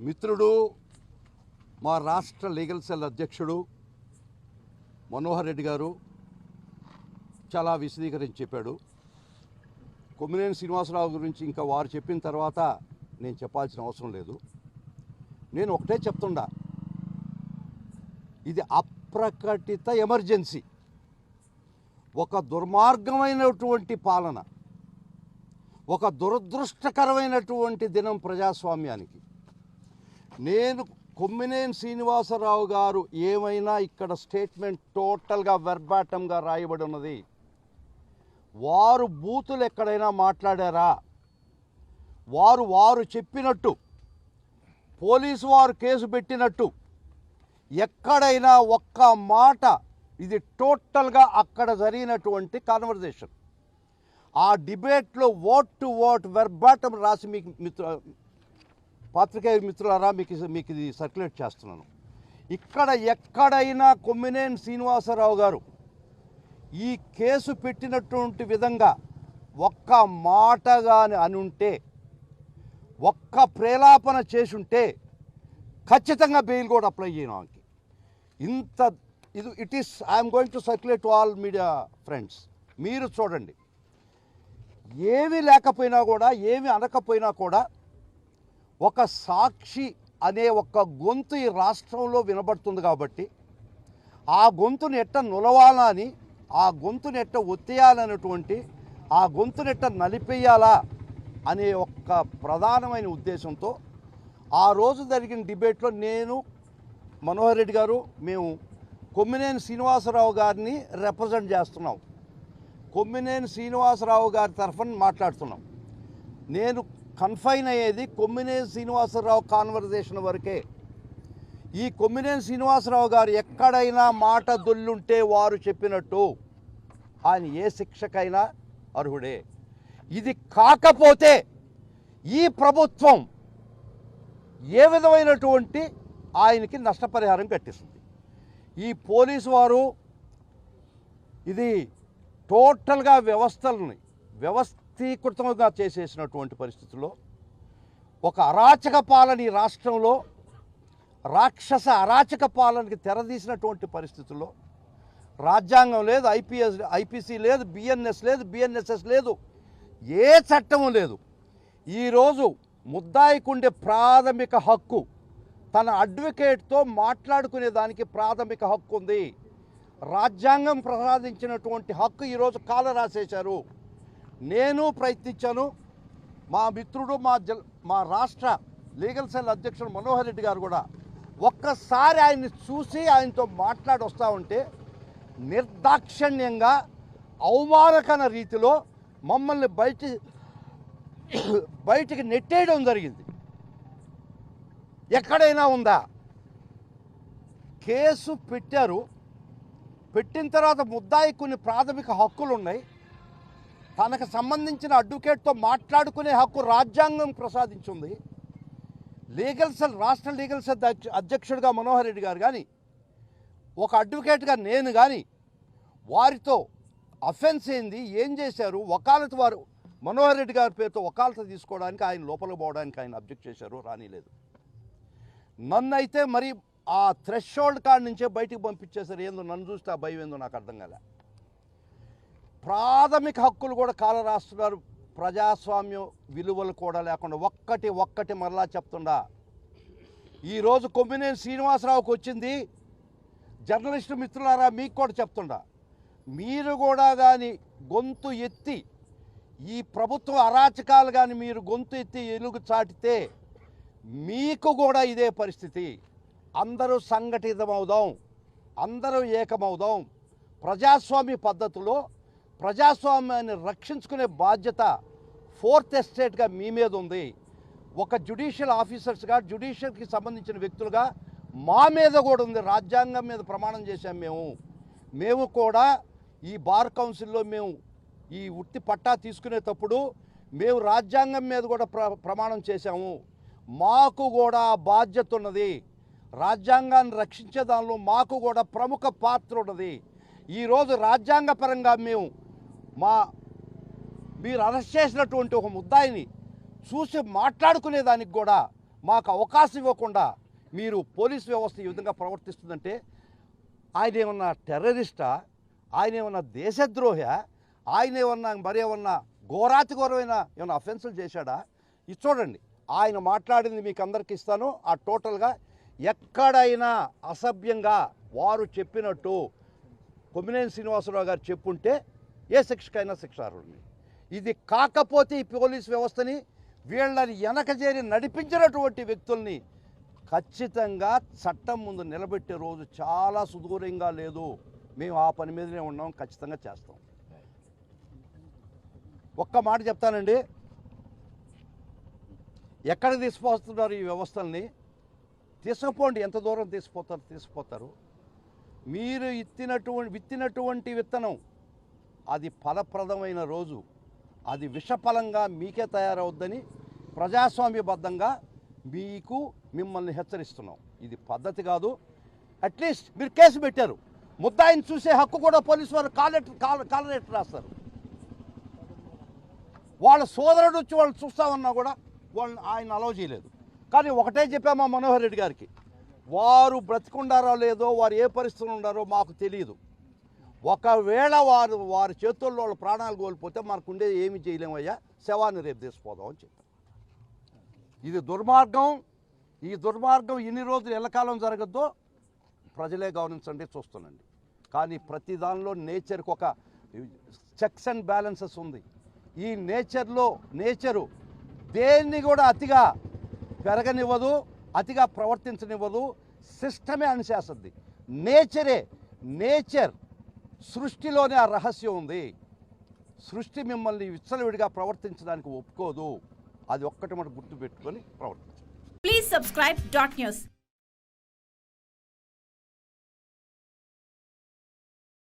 మిత్రుడు మా రాష్ట్ర లీగల్ సెల్ అధ్యక్షుడు మనోహర్ రెడ్డి గారు చాలా విశదీకరించి చెప్పాడు. కొమ్మినేని శ్రీనివాసరావు గురించి ఇంకా వారు చెప్పిన తర్వాత నేను చెప్పాల్సిన అవసరం లేదు. నేను ఒకటే చెప్తుండా. ఇది అప్రకటిత ఎమర్జెన్సీ. ఒక దుర్మార్గమైనటువంటి పాలన. ఒక దురదృష్టకరమైనటువంటి దినం ప్రజాస్వామ్యానికి. నేను కొమ్మినేని శ్రీనివాసరావు గారు ఏమైనా ఇక్కడ స్టేట్మెంట్ టోటల్గా వెర్బాటంగా రాయబడి ఉన్నది? వారు బూతులు ఎక్కడైనా మాట్లాడారా? వారు వారు చెప్పినట్టు పోలీసు వారు కేసు పెట్టినట్టు ఎక్కడైనా ఒక్క మాట ఇది టోటల్గా అక్కడ జరిగినటువంటి కాన్వర్జేషన్. ఆ డిబేట్లో ఓట్ టు ఓట్ వెర్బాటం రాసి మీకు మిత్ర పాత్రికేయ మిత్రులారా మీకు మీకు ఇది సర్క్యులేట్ చేస్తున్నాను. ఇక్కడ ఎక్కడైనా కొమ్మినేని శ్రీనివాసరావు గారు ఈ కేసు పెట్టినటువంటి విధంగా ఒక్క మాటగాని అనుంటే ఒక్క ప్రేలాపన చేసుంటే ఖచ్చితంగా బెయిల్ కూడా అప్లై చేయను ఆమెకి. ఇంత ఇది it is I'm going to circulate all media friends మీరు చూడండి. ఏమి లేకపోయినా కూడా ఏమి అనకపోయినా కూడా ఒక సాక్షి అనే ఒక గొంతు ఈ రాష్ట్రంలో వినబడుతుంది కాబట్టి ఆ గొంతుని ఎట్ట అని ఆ గొంతుని ఎట్ట ఒత్తేయాలనేటువంటి ఆ గొంతుని ఎట్ట నలిపేయాలా అనే ఒక ప్రధానమైన ఉద్దేశంతో ఆ రోజు జరిగిన డిబేట్లో నేను మనోహర్ రెడ్డి గారు మేము కొమ్మినేని శ్రీనివాసరావు గారిని రిప్రజెంట్ చేస్తున్నాం. కొమ్మినేని శ్రీనివాసరావు గారి తరఫున మాట్లాడుతున్నాం. నేను కన్ఫైన్ అయ్యేది కొమ్మినేని శ్రీనివాసరావు కాన్వర్జేషన్ వరకే. ఈ కొమ్మినేని శ్రీనివాసరావు గారు ఎక్కడైనా మాట దొల్లుంటే వారు చెప్పినట్టు ఆయన ఏ శిక్షకైనా అర్హుడే. ఇది కాకపోతే ఈ ప్రభుత్వం ఏ విధమైనటువంటి ఆయనకి నష్టపరిహారం కట్టిస్తుంది. ఈ పోలీసు వారు ఇది టోటల్గా వ్యవస్థలని వ్యక్తీకృతంగా చేసేసినటువంటి పరిస్థితుల్లో ఒక అరాచక పాలన ఈ రాష్ట్రంలో రాక్షస అరాచక పాలనకి తెరదీసినటువంటి పరిస్థితుల్లో రాజ్యాంగం లేదు ఐపీఎస్ ఐపీసీ లేదు బిఎన్ఎస్ లేదు బిఎన్ఎస్ఎస్ లేదు ఏ చట్టము లేదు. ఈరోజు ముద్దాయికుండే ప్రాథమిక హక్కు తన అడ్వకేట్తో మాట్లాడుకునే దానికి ప్రాథమిక హక్కు ఉంది రాజ్యాంగం ప్రసాదించినటువంటి హక్కు ఈరోజు కాల రాసేశారు నేను ప్రయత్నించాను. మా మిత్రుడు మా జల్ మా రాష్ట్ర లీగల్ సెల్ అధ్యక్షుడు మనోహర్ రెడ్డి గారు కూడా ఒక్కసారి ఆయన్ని చూసి ఆయనతో మాట్లాడి వస్తూ ఉంటే నిర్దాక్షిణ్యంగా అవమానకన రీతిలో మమ్మల్ని బయట బయటికి నెట్టేయడం జరిగింది. ఎక్కడైనా ఉందా? కేసు పెట్టారు. పెట్టిన తర్వాత ముద్దాయి కొన్ని ప్రాథమిక హక్కులు ఉన్నాయి తనకు సంబంధించిన అడ్వకేట్తో మాట్లాడుకునే హక్కు రాజ్యాంగం ప్రసాదించింది. లీగల్ సెల్ రాష్ట్ర లీగల్ సెల్ అధ్యక్షుడిగా మనోహర్ రెడ్డి గారు కానీ ఒక అడ్వకేట్గా నేను కానీ వారితో అఫెన్స్ ఏంది ఏం చేశారు వకాలత వారు మనోహర్ రెడ్డి గారి పేరుతో వకాలత తీసుకోవడానికి ఆయన లోపలికి పోవడానికి ఆయన అబ్జెక్ట్ చేశారు రానిలేదు. నన్ను అయితే మరి ఆ థ్రెషోల్డ్ కాడ నుంచే బయటికి పంపించేశారు ఏందో నన్ను చూస్తే ఆ భయం ఏందో నాకు అర్థం కాలే. ప్రాథమిక హక్కులు కూడా కాల రాస్తున్నారు ప్రజాస్వామ్యం విలువలు కూడా లేకుండా ఒక్కటి ఒక్కటి మరలా చెప్తుండా. ఈరోజు కొమ్మినేని శ్రీనివాసరావుకి వచ్చింది. జర్నలిస్టు మిత్రులారా మీకు కూడా చెప్తుండా. మీరు కూడా కానీ గొంతు ఎత్తి ఈ ప్రభుత్వ అరాచకాలు కానీ మీరు గొంతు ఎత్తి ఎలుగు చాటితే మీకు కూడా ఇదే పరిస్థితి. అందరూ సంఘటితమవుదాం. అందరూ ఏకమవుదాం. ప్రజాస్వామ్య పద్ధతిలో ప్రజాస్వామ్యాన్ని రక్షించుకునే బాధ్యత ఫోర్త్ ఎస్టేట్గా మీ మీద ఉంది. ఒక జ్యుడిషియల్ ఆఫీసర్స్గా జ్యుడిషియల్కి సంబంధించిన వ్యక్తులుగా మా మీద కూడా ఉంది. రాజ్యాంగం మీద ప్రమాణం చేశాం మేము. మేము కూడా ఈ బార్ కౌన్సిల్లో మేము ఈ వృత్తి పట్టా తీసుకునేటప్పుడు మేము రాజ్యాంగం మీద కూడా ప్ర ప్రమాణం చేశాము. మాకు కూడా బాధ్యత ఉన్నది. రాజ్యాంగాన్ని రక్షించే దానిలో మాకు కూడా ప్రముఖ పాత్ర ఉన్నది. ఈరోజు రాజ్యాంగపరంగా మేము మా మీరు అరెస్ట్ చేసినటువంటి ఒక ముద్దాయిని చూసి మాట్లాడుకునేదానికి కూడా మాకు అవకాశం ఇవ్వకుండా మీరు పోలీస్ వ్యవస్థ ఈ విధంగా ప్రవర్తిస్తుందంటే ఆయన ఏమన్నా టెర్రరిస్టా? ఆయన ఏమన్నా దేశద్రోహ? ఆయన ఏమన్నా మరేమన్నా ఘోరాతి ఘోరమైన ఏమైనా అఫెన్సులు చేశాడా? ఇది చూడండి. ఆయన మాట్లాడింది మీకు అందరికి ఇస్తాను. ఆ టోటల్గా ఎక్కడైనా అసభ్యంగా వారు చెప్పినట్టు కొమ్మినేని శ్రీనివాసరావు గారు చెప్పుంటే ఏ శిక్షకైనా శిక్షార్హుడిని. ఇది కాకపోతే ఈ పోలీస్ వ్యవస్థని వీళ్ళని వెనకజేరి నడిపించినటువంటి వ్యక్తుల్ని ఖచ్చితంగా చట్టం ముందు నిలబెట్టే రోజు చాలా సుదూరంగా లేదు. మేము ఆ పని మీదనే ఉన్నాం ఖచ్చితంగా చేస్తాం. ఒక్క మాట చెప్తానండి. ఎక్కడ తీసుకుపోతున్నారు ఈ వ్యవస్థల్ని? తీసుకుపోండి ఎంత దూరం తీసుకుపోతారు తీసుకుపోతారు. మీరు ఇత్తినటువంటి విత్తినటువంటి విత్తనం అది ఫలప్రదమైన రోజు. అది విషఫలంగా మీకే తయారవుద్దని ప్రజాస్వామ్యబద్ధంగా మీకు మిమ్మల్ని హెచ్చరిస్తున్నాం. ఇది పద్ధతి కాదు. అట్లీస్ట్ మీరు కేసు పెట్టారు. ముద్దాయిని చూసే హక్కు కూడా పోలీసు వారు కాలెటర్ కాల కాలరెట్ రాస్తారు. వాళ్ళ సోదరుడు వచ్చి వాళ్ళు చూస్తామన్నా కూడా వాళ్ళని ఆయన అలవ్ చేయలేదు. కానీ ఒకటే చెప్పామా మనోహర్ రెడ్డి గారికి. వారు బ్రతికుండారో లేదో వారు ఏ పరిస్థితులు ఉండారో మాకు తెలియదు. ఒకవేళ వారు వారి చేతుల్లో వాళ్ళ ప్రాణాలు కోల్పోతే మనకు ఉండేది ఏమి చేయలేమయ్యా? శవాన్ని రేపు తీసుకుపోదాం అని చెప్పారు. ఇది దుర్మార్గం. ఈ దుర్మార్గం ఎన్ని రోజులు ఎల్లకాలం జరగద్దో ప్రజలే గమనించండి చూస్తుండండి కానీ ప్రతి దానిలో నేచర్కి ఒక చెక్స్ అండ్ బ్యాలెన్సెస్ ఉంది. ఈ నేచర్లో నేచరు దేన్ని కూడా అతిగా పెరగనివ్వదు అతిగా ప్రవర్తించనివ్వదు సిస్టమే అనిచేస్తుంది నేచరే నేచర్ సృష్టిలోనే ఆ రహస్యం ఉంది. సృష్టి మిమ్మల్ని విచ్చలవిడిగా ప్రవర్తించడానికి ఒప్పుకోదు. అది ఒక్కటి మనం గుర్తుపెట్టుకొని ప్రవర్తించాలి ప్లీజ్ సబ్స్క్రైబ్ డాట్ న్యూస్